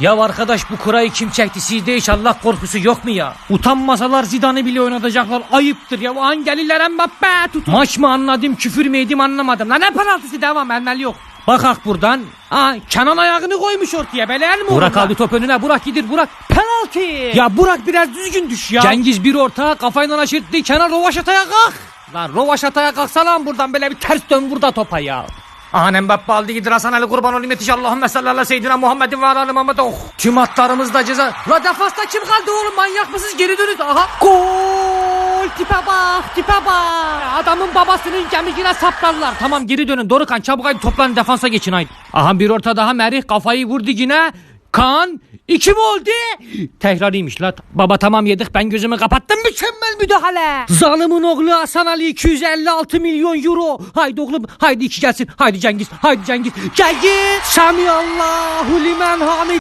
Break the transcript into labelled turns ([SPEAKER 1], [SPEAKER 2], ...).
[SPEAKER 1] Ya arkadaş bu kurayı kim çekti? Sizde hiç Allah korkusu yok mu ya? Utanmasalar Zidane'ı bile oynatacaklar. Ayıptır ya. Angeliler Mbappe tutun. Maç mı anladım küfür mü yedim anlamadım. Lan ne penaltısı devam elmel yok. Bakak buradan. Aa, Kenan ayağını koymuş ortaya. Beleğen mi Burak aldı top önüne. Burak gidir Burak. Penaltı. Ya Burak biraz düzgün düş ya. Cengiz bir orta kafayla aşırttı. Kenan rovaşataya kalk. Lan rovaşataya kalksa lan buradan böyle bir ters dön burada topa ya. Aldı gidir Hasan Ali kurban olayım yetiş Allahümme salli ala seyyidina Muhammedin ve ala ali Muhammed oh. Tüm hatlarımızda ceza. La defansta kim kaldı oğlum manyak mısınız geri dönün. Aha gol tipe bak tipe bak. Adamın babasının kemiğine saplarlar. Tamam geri dönün Dorukan çabuk haydi toplanın defansa geçin haydi. Aha bir orta daha Merih kafayı vurdu yine. Kaan iki mi oldu? Tekrarıymış la. Baba tamam yedik ben gözümü kapattım mükemmel müdahale. Zalimin oğlu Hasan Ali 256 milyon euro. Haydi oğlum haydi iki gelsin. Haydi Cengiz haydi Cengiz. Cengiz. Sami Allahu limen hamide.